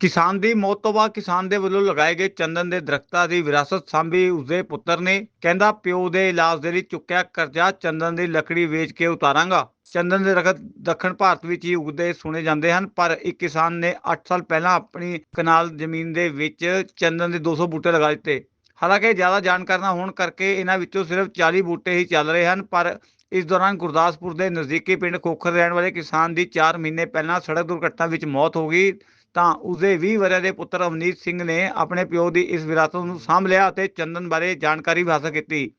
ਕਿਸਾਨ ਦੀ ਮੌਤ ਤੋਂ ਬਾਅਦ ਕਿਸਾਨ ਦੇ ਵੱਲੋਂ ਲਗਾਏ ਗਏ ਚੰਦਨ ਦੇ ਦਰਖਤਾਂ ਦੀ ਵਿਰਾਸਤ ਸਾਂਭੀ ਉਸਦੇ ਪੁੱਤਰ ਨੇ। ਕਹਿੰਦਾ, ਪਿਓ ਦੇ ਇਲਾਜ ਦੇ ਲਈ ਚੁੱਕਿਆ ਕਰਜ਼ਾ ਚੰਦਨ ਦੀ ਲੱਕੜੀ ਵੇਚ ਕੇ ਉਤਾਰਾਂਗਾ। ਚੰਦਨ ਦੇ ਦਰਖਤ ਦੱਖਣ ਭਾਰਤ ਵਿੱਚ ਹੀ ਉਗਦੇ ਸੁਣੇ ਜਾਂਦੇ ਹਨ, ਪਰ ਇੱਕ ਕਿਸਾਨ ਨੇ 8 ਸਾਲ ਪਹਿਲਾਂ ਆਪਣੀ ਕਨਾਲ ਜ਼ਮੀਨ ਦੇ ਵਿੱਚ ਚੰਦਨ ਦੇ 200 ਬੂਟੇ ਲਗਾ ਦਿੱਤੇ। ਹਾਲਾਂਕਿ ਜ਼ਿਆਦਾ ਜਾਣਕਾਰੀ ਨਾ ਹੋਣ ਕਰਕੇ ਇਹਨਾਂ ਵਿੱਚੋਂ ਸਿਰਫ 40 ਬੂਟੇ ਹੀ ਚੱਲ ਰਹੇ ਹਨ, ਪਰ ਇਸ ਦੌਰਾਨ ਗੁਰਦਾਸਪੁਰ ਦੇ ਨਜ਼ਦੀਕੀ ਪਿੰਡ ਖੋਖਰ ਰਹਿਣ ਵਾਲੇ ਕਿਸਾਨ ਦੀ 4 ਮਹੀਨੇ ਪਹਿਲਾਂ ਸੜਕ ਦੁਰਘਟਨਾ ਵਿੱਚ ਮੌਤ ਹੋ ਗਈ। ਤਾਂ ਉਸਦੇ 20 ਵਰ੍ਹਿਆਂ ਦੇ ਪੁੱਤਰ ਅਵਨੀਤ ਸਿੰਘ ਨੇ ਆਪਣੇ ਪਿਓ ਦੀ ਇਸ ਵਿਰਾਸਤ ਨੂੰ ਸਾਂਭ ਲਿਆ ਅਤੇ ਚੰਦਨ ਬਾਰੇ ਜਾਣਕਾਰੀ ਵੀ ਹਾਸਲ ਕੀਤੀ।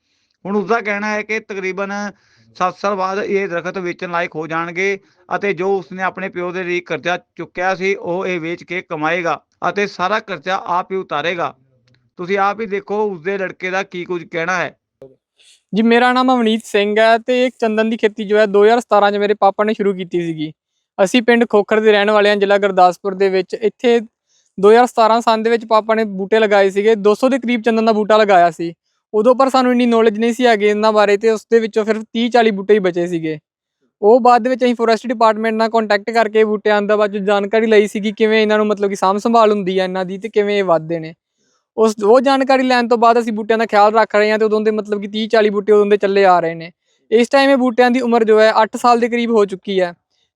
ਹੁਣ ਉਸਦਾ ਕਹਿਣਾ ਹੈ ਕਿ ਤਕਰੀਬਨ 7 ਸਾਲ ਬਾਅਦ ਇਹ ਦਰਖਤ ਵੇਚਣ ਲਾਇਕ ਹੋ ਜਾਣਗੇ ਅਤੇ ਜੋ ਉਸਨੇ ਆਪਣੇ ਪਿਓ ਦੇ ਲਈ ਕਰਜ਼ਾ ਚੁੱਕਿਆ ਸੀ, ਉਹ ਇਹ ਵੇਚ ਕੇ ਕਮਾਏਗਾ ਅਤੇ ਸਾਰਾ ਕਰਜ਼ਾ ਆਪ ਹੀ ਉਤਾਰੇਗਾ। ਤੁਸੀਂ ਆਪ ਹੀ ਦੇਖੋ ਉਸਦੇ ਲੜਕੇ ਦਾ ਕੀ ਕੁਝ ਕਹਿਣਾ ਹੈ। ਜੀ, ਮੇਰਾ ਨਾਮ ਅਵਨੀਤ ਸਿੰਘ ਹੈ ਤੇ ਇਹ ਚੰਦਨ ਦੀ ਖੇਤੀ ਜੋ ਹੈ 2017 ਚ ਮੇਰੇ ਪਾਪਾ ਨੇ ਸ਼ੁਰੂ ਕੀਤੀ ਸੀਗੀ। ਅਸੀਂ ਪਿੰਡ ਖੋਖਰ ਦੇ ਰਹਿਣ ਵਾਲੇ ਹਾਂ, ਜ਼ਿਲ੍ਹਾ ਗੁਰਦਾਸਪੁਰ ਦੇ ਵਿੱਚ। ਇੱਥੇ 2017 ਸਾਲ ਦੇ ਵਿੱਚ ਪਾਪਾ ਨੇ ਬੂਟੇ ਲਗਾਏ ਸੀਗੇ। 200 ਦੇ ਕਰੀਬ ਚੰਦਨ ਦਾ ਬੂਟਾ ਲਗਾਇਆ ਸੀ। ਉਦੋਂ ਪਰ ਸਾਨੂੰ ਇੰਨੀ ਨੌਲੇਜ ਨਹੀਂ ਸੀ ਹੈਗੀ ਇਹਨਾਂ ਬਾਰੇ ਤੇ ਉਸ ਦੇ ਵਿੱਚੋਂ ਫਿਰ 30 40 ਬੂਟੇ ਹੀ ਬਚੇ ਸੀਗੇ। ਉਹ ਬਾਅਦ ਦੇ ਵਿੱਚ ਅਸੀਂ ਫੋਰੈਸਟ ਡਿਪਾਰਟਮੈਂਟ ਨਾਲ ਕੰਟੈਕਟ ਕਰਕੇ ਬੂਟਿਆਂ ਦਾ ਬਾਅਦ 'ਚੋਂ ਜਾਣਕਾਰੀ ਲਈ ਸੀ ਕਿ ਕਿਵੇਂ ਇਹਨਾਂ ਨੂੰ ਮਤਲਬ ਕਿ ਸਾਂਭ ਸੰਭਾਲ ਹੁੰਦੀ ਹੈ ਇਹਨਾਂ ਦੀ ਤੇ ਕਿਵੇਂ ਇਹ ਵੱਧਦੇ ਨੇ। ਉਸ ਉਹ ਜਾਣਕਾਰੀ ਲੈਣ ਤੋਂ ਬਾਅਦ ਅਸੀਂ ਬੂਟਿਆਂ ਦਾ ਖਿਆਲ ਰੱਖ ਰਹੇ ਹਾਂ ਤੇ ਉਦੋਂ ਦੇ ਮਤਲਬ ਕਿ 30 40 ਬੂਟੇ ਉਦੋਂ ਦੇ ਚੱਲੇ ਆ ਰਹੇ ਨੇ। ਇਸ ਟਾਈਮ ਇਹ ਬੂਟਿਆਂ ਦੀ ਉਮਰ ਜੋ ਹੈ 8 ਸਾਲ ਦੇ ਕਰੀਬ ਹੋ ਚੁੱਕੀ ਹੈ।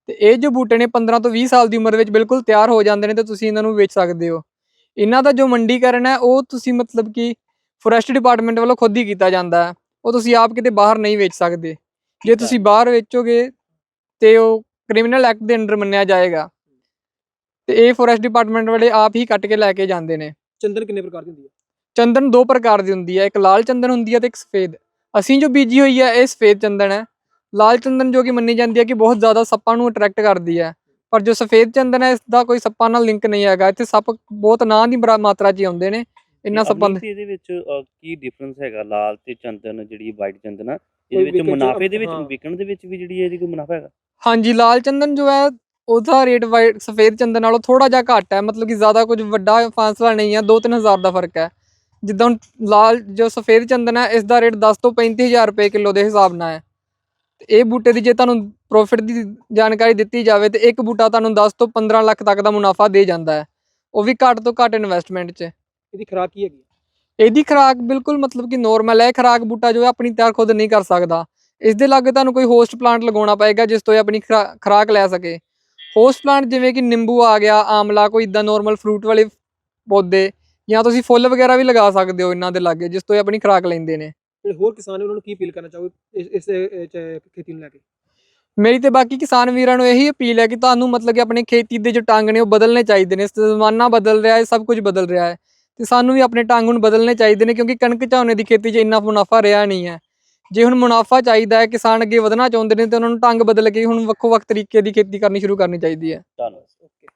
ਤੇ ਇਹ ਜੋ ਬੂਟੇ ਨੇ 15 ਤੋਂ 20 ਸਾਲ ਦੀ ਉਮਰ ਵਿੱਚ ਬਿਲਕੁਲ ਤਿਆਰ ਹੋ ਜਾਂਦੇ ਨੇ ਤੇ ਤੁਸੀਂ ਇਹਨਾਂ ਨੂੰ ਵੇਚ ਸਕਦੇ ਹੋ। ਇਹਨਾਂ ਦਾ ਜੋ ਮੰਡੀਕਰਨ ਹੈ ਉਹ ਤੁਸੀਂ ਮਤਲਬ ਕਿ ਫੋਰੈਸਟ ਡਿਪਾਰਟਮੈਂਟ ਵੱਲੋਂ ਖੁਦ ਹੀ ਕੀਤਾ ਜਾਂਦਾ ਹੈ। ਉਹ ਤੁਸੀਂ ਆਪ ਕਿਤੇ ਬਾਹਰ ਨਹੀਂ ਵੇਚ ਸਕਦੇ। ਜੇ ਤੁਸੀਂ ਬਾਹਰ ਵੇਚੋਗੇ ਤੇ ਉਹ ਕ੍ਰਿਮੀਨਲ ਐਕਟ ਦੇ ਅੰਡਰ ਮੰਨਿਆ ਜਾਏਗਾ। ਤੇ ਇਹ ਫੋਰੈਸਟ ਡਿਪਾਰਟਮੈਂਟ ਵਾਲੇ ਆਪ ਹੀ ਕੱਟ ਕੇ ਲੈ ਕੇ ਜਾਂਦੇ ਨੇ। ਚੰਦਨ ਕਿੰਨੇ ਪ੍ਰਕਾਰ ਦੀ ਹੁੰਦੀ ਹੈ? ਚੰਦਨ ਦੋ ਪ੍ਰਕਾਰ ਦੀ ਹੁੰਦੀ ਹੈ। ਇੱਕ ਲਾਲ ਚੰਦਨ ਹੁੰਦੀ ਹੈ ਤੇ ਇੱਕ ਸਫੇਦ। ਅਸੀਂ ਜੋ ਬੀਜੀ ਹੋਈ ਹੈ ਇਹ ਸਫੇਦ ਚੰਦਨ ਹੈ। ਲਾਲ ਚੰਦਨ ਜੋ ਕਿ ਮੰਨੀ ਜਾਂਦੀ ਹੈ ਕਿ ਬਹੁਤ ਜ਼ਿਆਦਾ ਸੱਪਾਂ ਨੂੰ ਅਟਰੈਕਟ ਕਰਦੀ ਹੈ। ਪਰ ਜੋ ਸਫੇਦ ਚੰਦਨ ਹੈ ਇਸ ਦਾ ਕੋਈ ਸੱਪਾਂ ਨਾਲ ਲਿੰਕ ਨਹੀਂ ਹੈਗਾ। ਇੱਥੇ ਸੱਪ ਬਹੁਤ ਨਾਂ ਦੀ ਬਰਾ- ਮਾਤਰਾ 'ਚ ਹੀ ਆਉਂਦੇ ਨੇ। ਇੰਨਾ ਸੱਪਾਂ ਦੇ ਇਹਦੇ ਵਿੱਚ ਅਹ, ਕੀ ਡਿਫਰੈਂਸ ਹੈਗਾ? ਲਾਲ ਤੇ ਚੰਦਨ ਜਿਹੜੀ ਵਾਈਟ ਚੰਦਨ ਆ ਕੋਈ ਇਹਦੇ ਵਿੱਚ ਵਿਕਣ ਚ- ਮੁਨਾਫੇ ਦੇ ਵਿੱਚ ਹਾਂ। ਵਿਕਣ ਦੇ ਵਿੱਚ ਵੀ ਜਿਹੜੀ ਇਹਦੀ ਕੋਈ ਮੁਨਾਫਾ ਹੈਗਾ? ਹਾਂਜੀ ਲਾਲ ਚੰਦਨ ਜੋ ਹੈ ਉਹਦਾ ਰੇਟ ਵਾਈਟ ਸਫੇਦ ਚੰਦਨ ਨਾਲੋਂ ਥੋੜਾ ਜਿਹਾ ਘੱਟ ਹੈ। ਮਤਲਬ ਕਿ ਜ਼ਿਆਦਾ ਕੁਝ ਵੱਡਾ ਫਾਸਲਾ ਨਹੀਂ ਹੈ। 2-3000 ਦਾ ਫ਼ਰਕ ਹੈ। ਜਿੱਦਾਂ ਹੁਣ ਲਾਲ ਜੋ ਸਫੇਦ ਚੰਦਨ ਹੈ ਇਸ ਦਾ ਰੇਟ 10 ਤੋਂ 35000 ਰੁਪਏ ਕਿਲੋ ਦੇ ਹਿਸਾਬ ਨਾਲ ਹੈ। ਇਹ ਬੂਟੇ ਦੀ ਜੇ ਤੁਹਾਨੂੰ ਪ੍ਰੋਫਿਟ ਦੀ ਜਾਣਕਾਰੀ ਦਿੱਤੀ ਜਾਵੇ ਤੇ ਇੱਕ ਬੂਟਾ ਤੁਹਾਨੂੰ 10 ਤੋਂ 15 ਲੱਖ ਤੱਕ ਦਾ ਮੁਨਾਫਾ ਦੇ ਜਾਂਦਾ ਹੈ। ਉਹ ਵੀ ਘੱਟ ਤੋਂ ਘੱਟ ਇਨਵੈਸਟਮੈਂਟ 'ਚ। ਇਹਦੀ ਖੁਰਾਕ ਕੀ ਹੈਗੀ? ਇਹਦੀ ਖੁਰਾਕ ਬਿਲਕੁਲ ਮਤਲਬ ਕਿ ਨੋਰਮਲ ਹੈ। ਖੁਰਾਕ ਬੂਟਾ ਜੋ ਹੈ ਆਪਣੀ ਤਿਆਰ ਖੁਦ ਨਹੀਂ ਕਰ ਸਕਦਾ। ਇਸ ਦੇ ਲਾਗੇ ਤੁਹਾਨੂੰ ਕੋਈ ਹੋਸਟ ਪਲਾਂਟ ਲਗਾਉਣਾ ਪਏਗਾ ਜਿਸ ਤੋਂ ਇਹ ਆਪਣੀ ਖੁਰਾ- ਖੁਰਾਕ ਲੈ ਸਕੇ। ਹੋਸਟ ਪਲਾਂਟ ਜਿਵੇਂ ਕਿ ਨਿੰਬੂ ਆ ਗਿਆ ਆਮਲਾ ਕੋਈ ਇਦਾਂ ਨੋਰਮਲ ਫਰੂਟ ਵਾਲੇ ਪੌਦੇ ਜਾਂ ਤੁਸੀਂ ਫੁੱਲ ਵਗੈਰਾ ਵੀ ਲਗਾ ਸਕਦੇ ਹੋ ਇਹਨਾਂ ਦੇ ਲਾਗੇ ਜਿਸ ਤੋਂ ਇਹ ਆਪਣੀ ਖੁਰਾਕ ਲੈਂਦੇ ਨੇ। ਜਿਹੜੇ ਹੋਰ ਕਿਸਾਨ ਨੇ ਉਹਨਾਂ ਨੂੰ ਕੀ ਅਪੀਲ ਕਰਨਾ ਚਾਹੋਗੇ ਇਸ ਖੇਤੀ ਨੂੰ ਲੈ ਕੇ? ਮੇਰੀ ਤੇ ਬਾਕੀ ਕਿਸਾਨ ਵੀਰਾਂ ਨੂੰ ਇਹੀ ਅਪੀਲ ਹੈ ਕਿ ਤੁਹਾਨੂੰ ਮਤਲਬ ਕਿ ਆਪਣੀ ਖੇਤੀ ਦੇ ਜੋ ਢੰਗ ਨੇ ਉਹ ਬਦਲਨੇ ਚਾਹੀਦੇ ਨੇ ਜ਼ਮਾਨਾ ਬਦਲ ਰਿਹਾ ਹੈ ਸਭ ਕੁਝ ਬਦਲ ਰਿਹਾ ਹੈ ਤੇ ਸਾਨੂੰ ਵੀ ਆਪਣੇ ਢੰਗ ਨੂੰ ਬਦਲਨੇ ਚਾਹੀਦੇ ਨੇ ਕਿਉਂਕਿ ਕਣਕ ਝੋਨੇ ਦੀ ਖੇਤੀ 'ਚ ਇੰਨਾ ਮੁਨਾਫਾ ਰਿਹਾ ਨਹੀਂ ਹੈ। ਜੇ ਹੁਣ ਮੁਨਾਫਾ ਚਾਹੀਦਾ ਹੈ ਕਿਸਾਨ ਅੱਗੇ ਵਧਣਾ ਚਾਹੁੰਦੇ ਨੇ ਤੇ ਉਹਨਾਂ ਨੂੰ ਢੰਗ ਬਦਲ ਕੇ ਹੁਣ ਵੱਖੋ ਵੱਖ ਤਰੀਕੇ ਦੀ ਖੇਤੀ ਕਰਨੀ ਸ਼ੁਰੂ ਕਰਨੀ ਚਾਹੀਦੀ ਹੈ। ਧੰਨਵਾਦ।